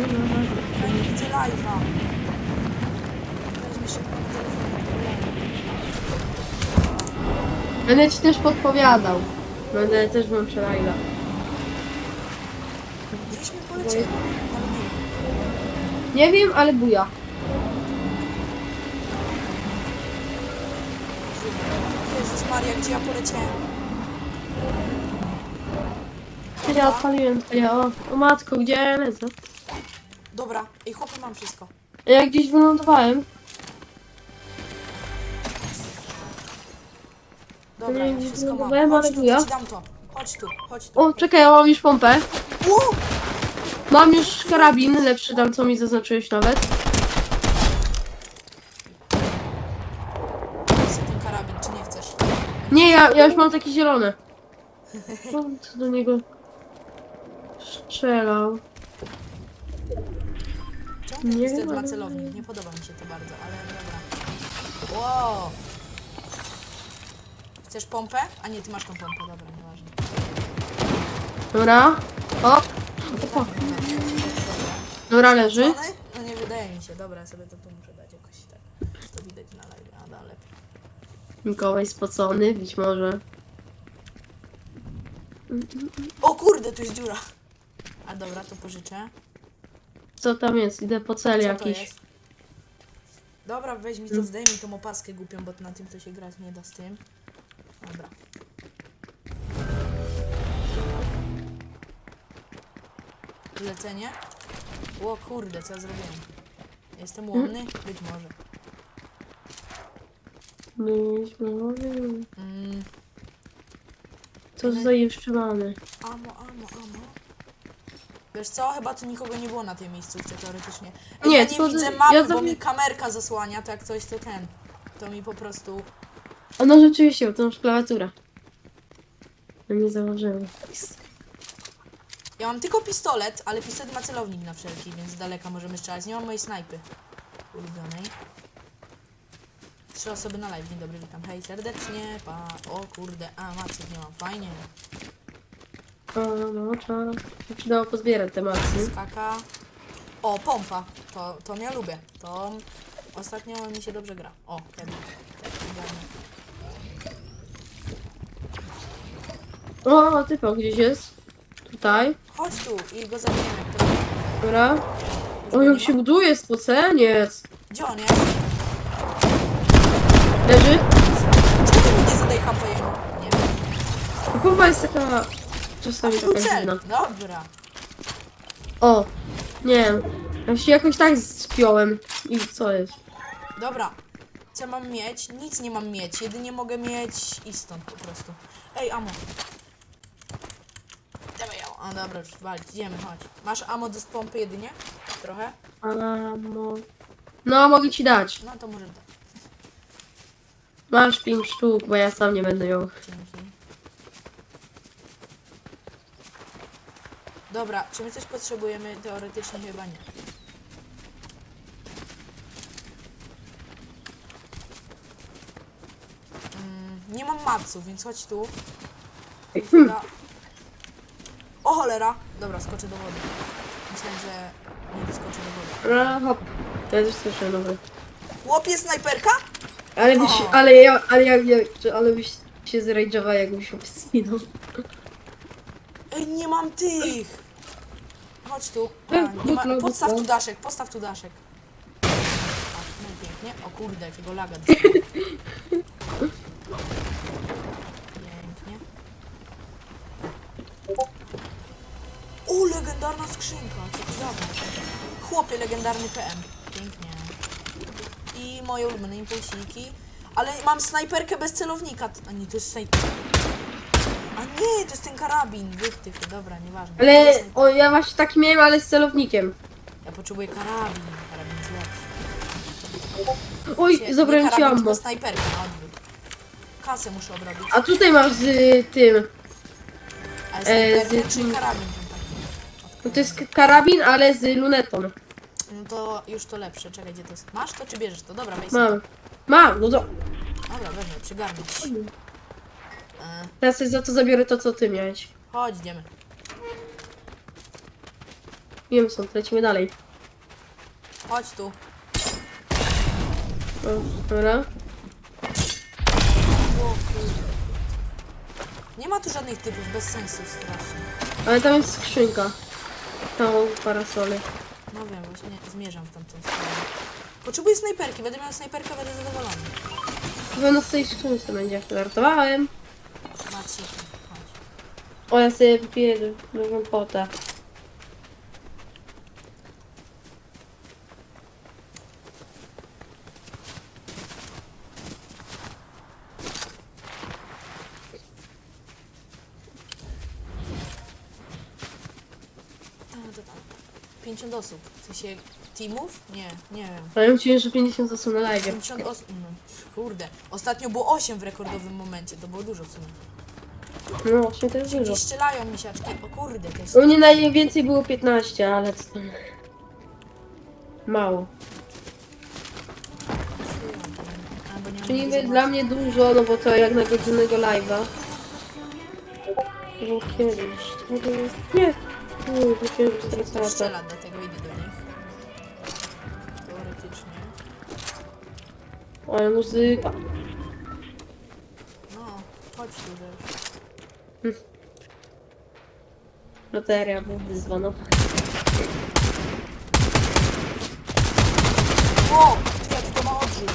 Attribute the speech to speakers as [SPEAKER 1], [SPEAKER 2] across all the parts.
[SPEAKER 1] Widzę live'a.
[SPEAKER 2] Będę ci też podpowiadał. Będę też
[SPEAKER 1] poleciało, ale nie wiem.
[SPEAKER 2] Nie wiem, ale buja.
[SPEAKER 1] Jezus Maria, gdzie ja poleciałem?
[SPEAKER 2] Ja odpaliłem to ja. O, o matko, gdzie ja lecę?
[SPEAKER 1] Dobra, ej chłopy, mam wszystko.
[SPEAKER 2] Ja gdzieś wylądowałem.
[SPEAKER 1] Dobra,
[SPEAKER 2] Nie,
[SPEAKER 1] ja
[SPEAKER 2] nie
[SPEAKER 1] wszystko mam. Chodź
[SPEAKER 2] ale
[SPEAKER 1] tu,
[SPEAKER 2] ja.
[SPEAKER 1] ci dam to. Chodź tu, chodź tu.
[SPEAKER 2] O, czekaj, ja mam już pompę.
[SPEAKER 1] Ło!
[SPEAKER 2] Mam już karabin, lepszy tam, co mi zaznaczyłeś nawet.
[SPEAKER 1] Chcę ten karabin, czy nie chcesz?
[SPEAKER 2] Nie, ja, ja już mam takie zielone. No, co do niego strzelał.
[SPEAKER 1] Chcę
[SPEAKER 2] wiem,
[SPEAKER 1] ma
[SPEAKER 2] ale-
[SPEAKER 1] celownik? Nie podoba mi się to bardzo, ale dobra. Wow! Chcesz pompę? A nie, ty masz tą pompę, dobra, nieważne.
[SPEAKER 2] Dobra. O! o fuck. Dobra, leży.
[SPEAKER 1] No nie wydaje mi się, dobra, sobie to tu muszę dać jakoś tak. To widać na live, a da lepiej.
[SPEAKER 2] Mikołaj spocony, być może.
[SPEAKER 1] O kurde, tu jest dziura. A dobra, to pożyczę.
[SPEAKER 2] Co tam jest? Idę po cel
[SPEAKER 1] Co to
[SPEAKER 2] jakiś.
[SPEAKER 1] jest? Dobra, weź mi to, zdejmij tą opaskę głupią, bo na tym to się grać nie da z tym. Dobra. Lecenie? O kurde, co ja zrobiłem? Jestem łomny? Być może.
[SPEAKER 2] Być może.
[SPEAKER 1] Mm,
[SPEAKER 2] Co tutaj jeszcze mamy?
[SPEAKER 1] amo, amo, amo. Wiesz co? Chyba tu nikogo nie było na tej miejscówce teoretycznie.
[SPEAKER 2] Nie,
[SPEAKER 1] ja nie
[SPEAKER 2] to-
[SPEAKER 1] widzę
[SPEAKER 2] ja
[SPEAKER 1] mapy, bo
[SPEAKER 2] zawi-
[SPEAKER 1] mi kamerka zasłania, to jak coś to ten. To mi po prostu...
[SPEAKER 2] A no rzeczywiście, bo to masz klawiaturę. No nie założyłem.
[SPEAKER 1] Ja mam tylko pistolet, ale pistolet ma celownik na wszelki, więc z daleka możemy strzelać. Nie mam mojej snajpy ulubionej. Trzy osoby na live. Dzień dobry, witam. Hej, serdecznie. Pa. O kurde, a maców nie mam. Fajnie.
[SPEAKER 2] O, no, trzeba się przydało pozbierać te macy.
[SPEAKER 1] Skaka. O, pompa. To, to ja lubię. To ostatnio mi się dobrze gra. O, ten. Tak, ogarnę.
[SPEAKER 2] O, typo gdzieś jest. Tutaj.
[SPEAKER 1] Chodź tu i go zabijemy. Kto...
[SPEAKER 2] Dobra. O, jak się buduje spoceniec.
[SPEAKER 1] Gdzie on jest?
[SPEAKER 2] Leży.
[SPEAKER 1] Czemu nie zadaj HP jemu? Nie wiem.
[SPEAKER 2] Chyba jest taka...
[SPEAKER 1] A tu
[SPEAKER 2] taka
[SPEAKER 1] cel.
[SPEAKER 2] dziwna.
[SPEAKER 1] Dobra.
[SPEAKER 2] O. Nie wiem. Ja się jakoś tak spiąłem. I co jest?
[SPEAKER 1] Dobra. Co mam mieć? Nic nie mam mieć. Jedynie mogę mieć i stąd po prostu. Ej, amo. Dawaj amo. A dobra, już walić. Idziemy, chodź. Masz amo do pompy jedynie? Trochę?
[SPEAKER 2] Amo. No, mogę ci dać.
[SPEAKER 1] No to może dać.
[SPEAKER 2] Masz pięć sztuk, bo ja sam nie będę ją.
[SPEAKER 1] Dzięki. Dobra, czy my coś potrzebujemy? Teoretycznie chyba nie. Mm, nie mam maców, więc chodź tu. Chwila. O cholera! Dobra, skoczę do wody. Myślałem, że nie doskoczę do wody.
[SPEAKER 2] Ra, hop. Ja też słyszę nowy.
[SPEAKER 1] Łopie snajperka?
[SPEAKER 2] Ale byś,
[SPEAKER 1] O.
[SPEAKER 2] ale ja, ale ja, ja ale byś się zrajdżował, jakbyś obskinął.
[SPEAKER 1] Ej, nie mam tych! Chodź tu. A, nie ma, podstaw tu daszek, postaw tu daszek. A, no i pięknie. O kurde, jakiego laga dostałem. Pięknie. O, legendarna skrzynka, co to za Chłopie, legendarny PM. Pięknie. I moje ulubione impulsiki. Ale mam snajperkę bez celownika. A nie, to jest snajper. Nie, to jest ten karabin. Wychtyk, dobra, nieważne.
[SPEAKER 2] Ale o, ja właśnie taki miałem, ale z celownikiem.
[SPEAKER 1] Ja potrzebuję karabin. Karabin jest lepszy.
[SPEAKER 2] Oj, zabrałem ci ammo.
[SPEAKER 1] tylko snajperkę na odwrót. Kasę muszę obrobić.
[SPEAKER 2] A tutaj masz z y, tym.
[SPEAKER 1] Ale
[SPEAKER 2] e,
[SPEAKER 1] snajperkę
[SPEAKER 2] z-
[SPEAKER 1] czy karabin ten taki?
[SPEAKER 2] No to jest k- karabin, ale z lunetą.
[SPEAKER 1] No to już to lepsze. Czekaj, gdzie to jest? Masz to czy bierzesz to? Dobra, weź
[SPEAKER 2] Mam. Mam, no to.
[SPEAKER 1] Dobra, weźmy, przygarnąć. E,
[SPEAKER 2] Teraz sobie za to zabiorę to, co ty miałeś.
[SPEAKER 1] chodź, idziemy.
[SPEAKER 2] Wiem stąd, lecimy dalej.
[SPEAKER 1] Chodź tu.
[SPEAKER 2] O, dobra.
[SPEAKER 1] O, kurde. Nie ma tu żadnych typów, bez sensu strasznie.
[SPEAKER 2] Ale tam jest skrzynka. Tam parasole.
[SPEAKER 1] No wiem, właśnie zmierzam w tamtą stronę. Potrzebuję snajperki, będę miał snajperkę, będę zadowolony.
[SPEAKER 2] Chyba na tej skrzynce będzie. Żartowałem. O, ja sobie wypiję dużą potę.
[SPEAKER 1] A, to tam. 50 osób. W sensie teamów? Nie, nie wiem.
[SPEAKER 2] Myślę, że 50 osób na live.
[SPEAKER 1] 50 osób. No, kurde. Ostatnio było 8 w rekordowym momencie, to było dużo w sumie.
[SPEAKER 2] No właśnie to jest dużo.
[SPEAKER 1] Gdzieś strzelają misiaczki. O kurde, to jest...
[SPEAKER 2] U mnie najwięcej było 15, ale co tam. Mało.
[SPEAKER 1] Albo nie mam
[SPEAKER 2] Czyli
[SPEAKER 1] dużo
[SPEAKER 2] niby dla mnie dużo, no bo to jak na godzinnego live'a. Było kiedyś. to było- Nie! Nie, myślałem, że teraz cała ta.
[SPEAKER 1] Strzela, dlatego idę do nich. Teoretycznie.
[SPEAKER 2] Ale muzyka.
[SPEAKER 1] No, chodź tu też.
[SPEAKER 2] Loteria była wyzwana.
[SPEAKER 1] O! Jaki to ma odrzut.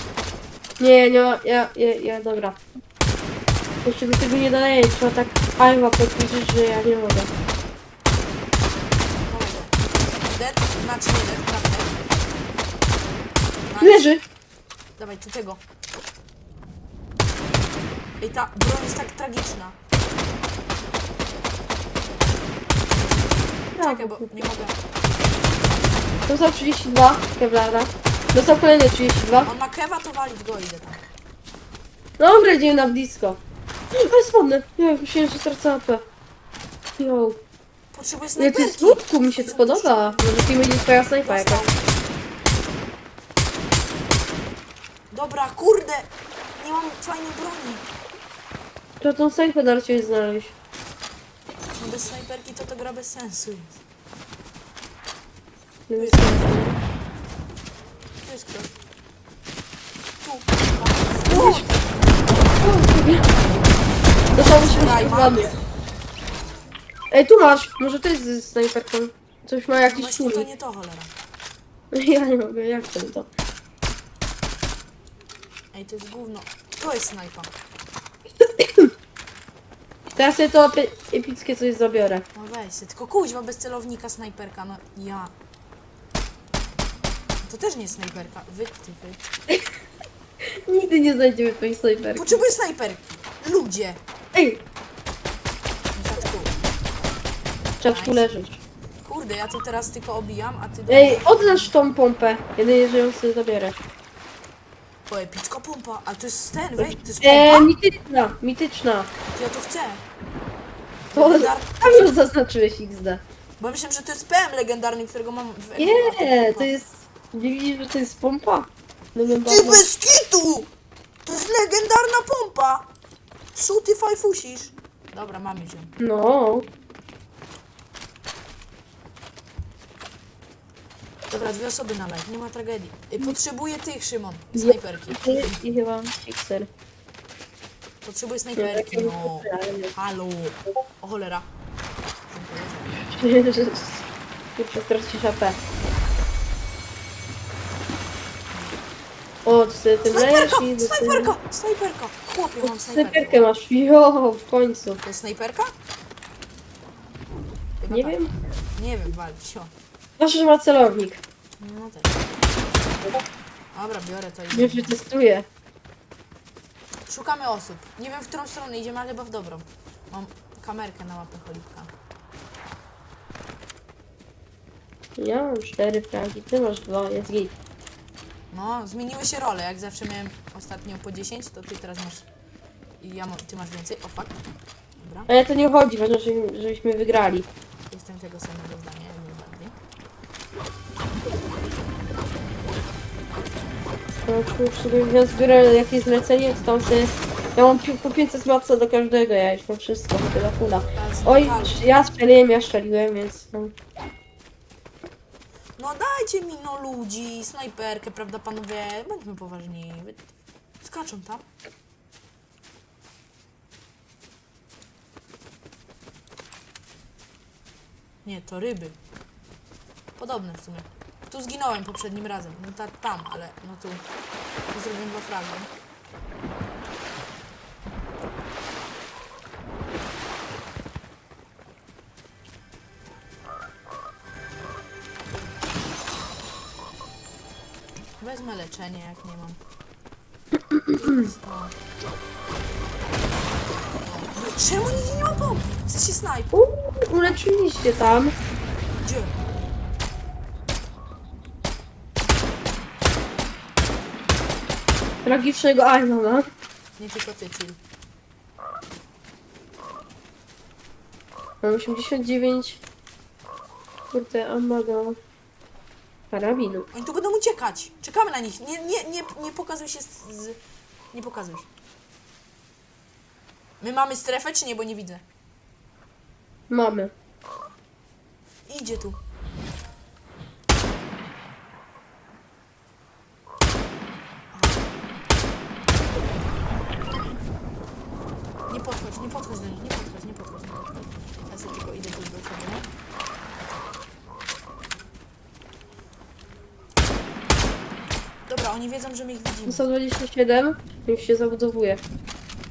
[SPEAKER 2] Nie, nie, ja, ja, ja, dobra. Jeszcze do tego nie daję, trzeba tak alba potwierdzić, że ja nie mogę.
[SPEAKER 1] Mogę. Dead, znaczy nie dead, prawda? Nice.
[SPEAKER 2] Leży!
[SPEAKER 1] Dawaj, tu tego. Ej, ta broń jest tak tragiczna. Czekaj, bo nie mogę.
[SPEAKER 2] Dostał 32 kevlara. Dostał kolejne 32.
[SPEAKER 1] On ma kewa, to walić go, idę tam.
[SPEAKER 2] Dobra, idziemy na blisko. Ale spadnę. Nie, myślałem, że stracę AP. Yo.
[SPEAKER 1] Potrzebuję
[SPEAKER 2] Nie, to jest
[SPEAKER 1] snajperki.
[SPEAKER 2] łódku, mi się to podoba. Może to będzie twoja snajpa jakaś.
[SPEAKER 1] Dostał. Dobra, kurde! Nie mam fajnej broni.
[SPEAKER 2] To tą snajpę da ciebie znaleźć.
[SPEAKER 1] No bez snajperki to to gra bez sensu jest.
[SPEAKER 2] Wiem,
[SPEAKER 1] jest ktoś. Tu jest ktoś. Tu. O!
[SPEAKER 2] Dostał
[SPEAKER 1] Daj,
[SPEAKER 2] 32.
[SPEAKER 1] mam.
[SPEAKER 2] Ej, tu masz. Może jest ze snajperką. Coś ma jakiś
[SPEAKER 1] Właśnie to
[SPEAKER 2] czujnik.
[SPEAKER 1] nie to, cholera.
[SPEAKER 2] Ja nie mogę, jak to to?
[SPEAKER 1] Ej, to jest gówno. To jest snajpa.
[SPEAKER 2] Teraz sobie to epi- epickie coś zabiorę.
[SPEAKER 1] No weź się, tylko kuźwa bez celownika snajperka, no ja. To też nie jest snajperka. Wy, ty, wy.
[SPEAKER 2] Nigdy nie znajdziemy twojej snajperki.
[SPEAKER 1] Potrzebuję snajperki. Ludzie.
[SPEAKER 2] Ej,
[SPEAKER 1] Misiaczku.
[SPEAKER 2] trzeba tu leżeć.
[SPEAKER 1] Kurde, ja tu teraz tylko obijam, a ty... do-
[SPEAKER 2] Ej, oddasz tą pompę. Jedynie, że ją sobie zabierasz.
[SPEAKER 1] O, epicka pompa. A to jest ten, wej, to jest
[SPEAKER 2] Eee,
[SPEAKER 1] pompa?
[SPEAKER 2] mityczna, mityczna.
[SPEAKER 1] Ja to chcę.
[SPEAKER 2] To
[SPEAKER 1] Legendar...
[SPEAKER 2] tam już zaznaczyłeś XD.
[SPEAKER 1] Bo myślałem, że to jest PM legendarny, którego mam w a
[SPEAKER 2] Nie, to jest... Nie widzisz, że to jest pompa?
[SPEAKER 1] Ty
[SPEAKER 2] Legendarna.
[SPEAKER 1] bez kitu! To jest legendarna pompa! Co ty fajfusisz? Dobra, mamy cię.
[SPEAKER 2] No.
[SPEAKER 1] Dobra, dwie osoby na live, nie ma tragedii. Ej, Potrzebuję tych, Szymon. Snajperki.
[SPEAKER 2] Ty i chyba Fixer.
[SPEAKER 1] Potrzebuję snajperki, no. Halo. O cholera.
[SPEAKER 2] Nie przestracisz AP. O, ty tym
[SPEAKER 1] Snajperka!
[SPEAKER 2] leci.
[SPEAKER 1] Snajperka! Snajperka! Chłopie, mam snajperkę.
[SPEAKER 2] Snajperkę masz. Jo, w końcu.
[SPEAKER 1] To jest snajperka? Chyba
[SPEAKER 2] Nie
[SPEAKER 1] tak.
[SPEAKER 2] wiem.
[SPEAKER 1] Nie wiem, wal, sio.
[SPEAKER 2] Masz, że ma celownik.
[SPEAKER 1] No też. Dobra, biorę to i
[SPEAKER 2] Nie przetestuję.
[SPEAKER 1] Szukamy osób. Nie wiem, w którą stronę idziemy, ale chyba w dobrą. Mam kamerkę na łapę cholipka.
[SPEAKER 2] Ja mam cztery fragi, ty masz dwa, jest git.
[SPEAKER 1] No, zmieniły się role. Jak zawsze miałem ostatnio po 10, to ty teraz masz... I ja mam, ty masz więcej. O, fuck. Dobra.
[SPEAKER 2] Ale to nie chodzi, ważne, że- żebyśmy wygrali.
[SPEAKER 1] Jestem tego samego zdania,
[SPEAKER 2] już sobie ja zbiorę jakieś zlecenie, to tam sobie... Ja mam po 500 matca do każdego, ja już mam wszystko, fula.
[SPEAKER 1] Teraz
[SPEAKER 2] Oj, ja strzeliłem, ja strzeliłem, więc... No.
[SPEAKER 1] No dajcie mi no ludzi, snajperkę, prawda panowie? Bądźmy poważni. Skaczą tam. Nie, to ryby. Podobne w sumie. Tu zginąłem poprzednim razem. No ta, tam, ale no tu. Tu zrobiłem dwa fragi. Wezmę leczenie, jak nie mam. Czemu nikt nie ma pomp? Chce się snajp.
[SPEAKER 2] Uuu, uleczyliście tam.
[SPEAKER 1] Gdzie?
[SPEAKER 2] Tragicznego Irona.
[SPEAKER 1] Nie tylko ty, chill.
[SPEAKER 2] Mam 89. Kurde, ammo do karabinu.
[SPEAKER 1] Oni tu będą uciekać. Czekamy na nich. Nie, nie, nie, nie pokazuj się z, z... Nie pokazuj się. My mamy strefę, czy nie? Bo nie widzę.
[SPEAKER 2] Mamy.
[SPEAKER 1] Idzie tu. Nie podchodź, nie podchodź do nich, nie podchodź, nie podchodź, nie podchodź. Ja sobie tylko idę tu do ciebie, nie? Dobra, oni wiedzą, że my ich widzimy.
[SPEAKER 2] 127. Już się zabudowuje.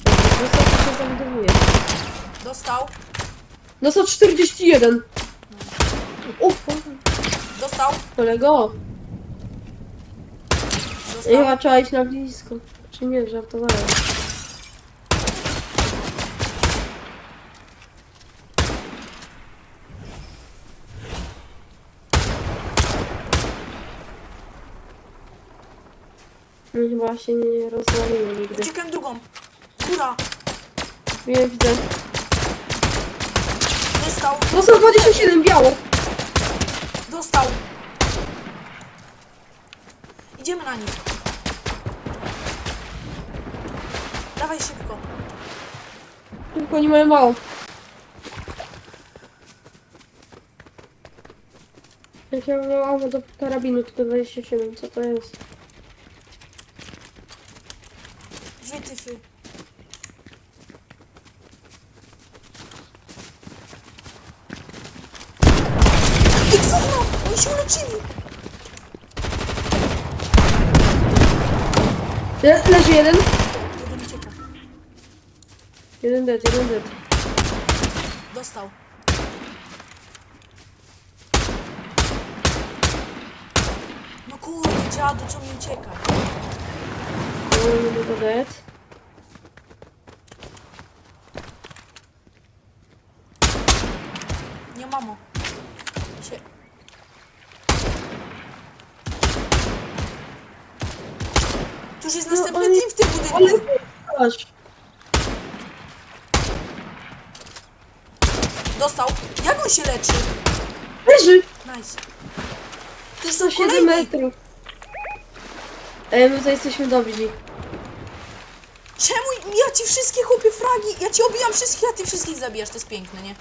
[SPEAKER 2] Wysoko się zabudowuje.
[SPEAKER 1] Dostał,
[SPEAKER 2] No 141. Uff,
[SPEAKER 1] dostał,
[SPEAKER 2] kolego.
[SPEAKER 1] dostał.
[SPEAKER 2] Chyba trzeba iść na blisko. Czy nie, żartowałem. No chyba się nie rozwalimy nigdy.
[SPEAKER 1] Uciekłem drugą. Góra,
[SPEAKER 2] Nie widzę.
[SPEAKER 1] dostał,
[SPEAKER 2] No 127 biało.
[SPEAKER 1] dostał. Idziemy na nich. Dawaj szybko.
[SPEAKER 2] Tylko nie mają mało. Jak ja mam mało do karabinu, tylko 27, co to jest?
[SPEAKER 1] Drzwi tyfy. I dwóch mam! Oni się uleczyli!
[SPEAKER 2] Le leży jeden.
[SPEAKER 1] Jeden ucieka.
[SPEAKER 2] Jeden dead, jeden dead.
[SPEAKER 1] Dostał. No kurde, dziadu, co mi ucieka?
[SPEAKER 2] Jeden tylko dead.
[SPEAKER 1] Nie mamo. Się... Tuż jest
[SPEAKER 2] No,
[SPEAKER 1] następny
[SPEAKER 2] oni-
[SPEAKER 1] team w tym
[SPEAKER 2] Ale.
[SPEAKER 1] Dostał. Jak on się leczy?
[SPEAKER 2] Leży!
[SPEAKER 1] Nice. To są
[SPEAKER 2] 107
[SPEAKER 1] kolejni.
[SPEAKER 2] metrów. Ej, my tutaj jesteśmy dobrzy.
[SPEAKER 1] Czemu ja ci wszystkie chłopie fragi? Ja ci obijam wszystkich, a ty wszystkich zabijasz. To jest piękne, nie?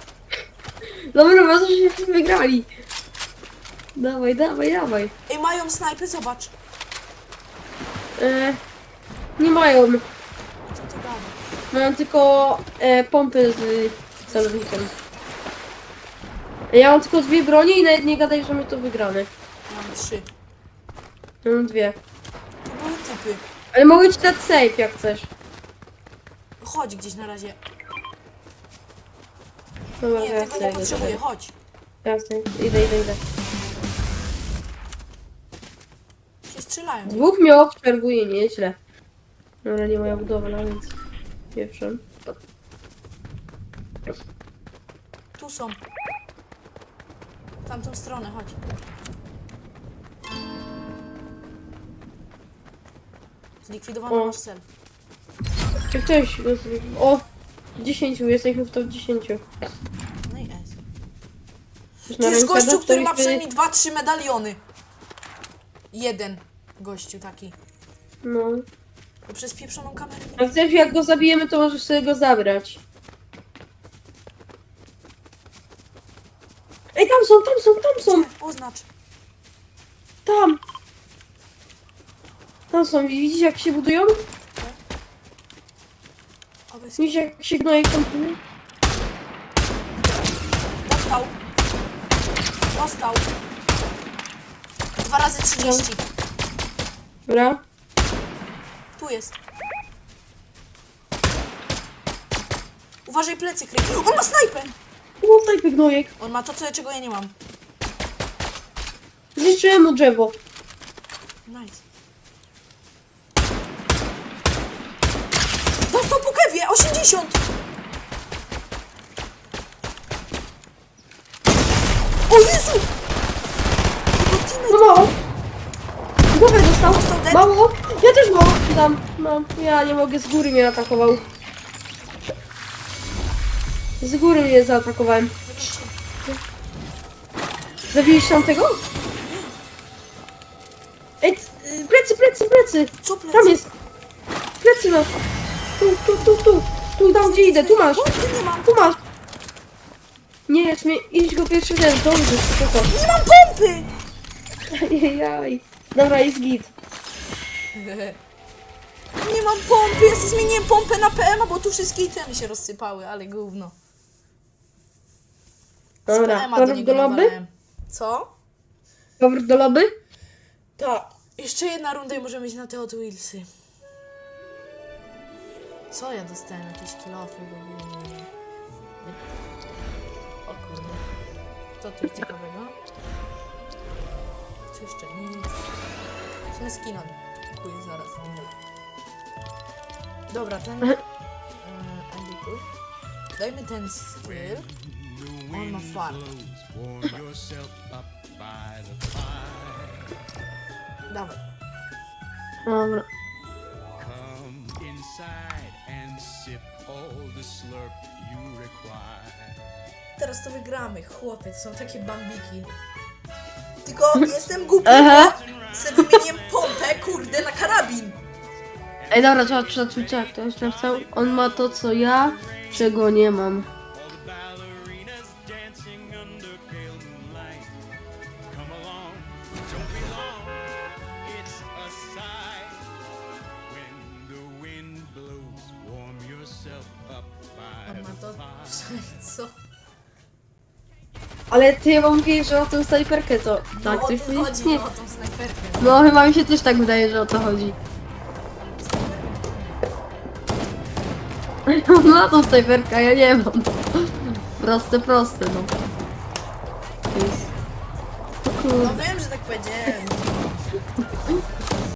[SPEAKER 2] Dobra, bardzo się wygrali. Dawaj, dawaj, dawaj.
[SPEAKER 1] Ej, mają snajpy, zobacz.
[SPEAKER 2] E, nie mają.
[SPEAKER 1] Co ty gadasz?
[SPEAKER 2] Mają tylko e, pompy z celownikiem. Ja mam tylko dwie broni i nawet nie gadaj, że my to wygramy.
[SPEAKER 1] Mam trzy.
[SPEAKER 2] Ja mam dwie.
[SPEAKER 1] To były typy.
[SPEAKER 2] Ale mogę ci dać safe jak chcesz.
[SPEAKER 1] Chodź gdzieś na razie.
[SPEAKER 2] Dobra,
[SPEAKER 1] Nie,
[SPEAKER 2] ja
[SPEAKER 1] tego
[SPEAKER 2] chcę,
[SPEAKER 1] nie potrzebuję, chodź.
[SPEAKER 2] Ja chcę. Idę, idę, idę.
[SPEAKER 1] Się strzelają.
[SPEAKER 2] Dwóch mnie obserwuje nieźle. Dobra, nie moja budowla, więc pierwszą.
[SPEAKER 1] Tu są. W tamtą stronę, chodź. Zlikwidowano
[SPEAKER 2] O.
[SPEAKER 1] nasz cel.
[SPEAKER 2] Czy ktoś... O! 10, jesteśmy w top 10.
[SPEAKER 1] No i S.
[SPEAKER 2] Już
[SPEAKER 1] Tu jest gościu, który ma przynajmniej 2-3 medaliony. Jeden gościu taki.
[SPEAKER 2] No.
[SPEAKER 1] Przez pieprzoną kamerę
[SPEAKER 2] A chcesz, jak go zabijemy, to możesz sobie go zabrać. Ej, tam są, tam są, tam są!
[SPEAKER 1] Oznacz.
[SPEAKER 2] tam! Tam są, widzicie jak się budują?
[SPEAKER 1] O, bez...
[SPEAKER 2] Widzicie jak się gnoje kompują?
[SPEAKER 1] Dostał. Dostał. Dwa razy 30.
[SPEAKER 2] Dobra.
[SPEAKER 1] Tu jest. Uważaj plecy, kryj. On ma snajper!
[SPEAKER 2] O, snajpy gnojek.
[SPEAKER 1] On ma to, co, czego ja nie mam.
[SPEAKER 2] Zniszczyłem mu drzewo.
[SPEAKER 1] Nice. Dostał po kewie! 80! O Jezu! Jego teammate
[SPEAKER 2] No mało. Dostał. Mało. Ja też mało dam. No, ja nie mogę, z góry mnie atakował. Z góry mnie zaatakowałem. Zabiliście tam tego? Ej, y, plecy, plecy, plecy.
[SPEAKER 1] Co plecy?
[SPEAKER 2] Tam jest. Plecy masz. Tu, tu, tu, tu. Tu, tam gdzie idę, tu masz.
[SPEAKER 1] Mam!
[SPEAKER 2] Tu masz. Nie jest mnie, idź go pierwszy ten, dobrze, spoko.
[SPEAKER 1] Nie mam pompy!
[SPEAKER 2] Jaj. Dobra, jest git.
[SPEAKER 1] Nie mam pompy! Ja sobie zmieniłem pompę na PM, bo tu wszystkie itemy się rozsypały, ale gówno. Z
[SPEAKER 2] Dobra,
[SPEAKER 1] PM-a
[SPEAKER 2] powrót
[SPEAKER 1] niego
[SPEAKER 2] do lobby?
[SPEAKER 1] nawalałem. Co?
[SPEAKER 2] Powrót do lobby?
[SPEAKER 1] Tak. Jeszcze jedna runda i możemy iść na te Hot Wheelsy. Co ja dostałem? Jakieś kilofy w ogóle. O kurde. Co tu ciekawego? Jeszcze? Nic. Musimy skina. Kupuję zaraz. Dobra, ten... Andiku. Dajmy ten skill. On ma farm. Dawaj.
[SPEAKER 2] Dobra.
[SPEAKER 3] Come inside and sip all the slurp you require.
[SPEAKER 1] Teraz to wygramy, chłopie, to są takie bambiki. Tylko jestem głupi,
[SPEAKER 2] Aha.
[SPEAKER 1] bo sobie wymieniłem pompę, kurde, na karabin.
[SPEAKER 2] Ej, dobra, trzeba, trzeba, to jest napisał. On ma to, co ja, czego nie mam.
[SPEAKER 1] On ma to... Co?
[SPEAKER 2] Ale ty chyba mówiłeś, że o tą snajperkę to...
[SPEAKER 1] No
[SPEAKER 2] Tak,
[SPEAKER 1] o
[SPEAKER 2] ty
[SPEAKER 1] to chodzi,
[SPEAKER 2] nie.
[SPEAKER 1] o tą snajperkę.
[SPEAKER 2] No chyba mi się też tak wydaje, że o to chodzi. No to snajperka, ja nie mam. Proste, proste, no. Jest. O kurde.
[SPEAKER 1] No wiem, że tak powiedziałem.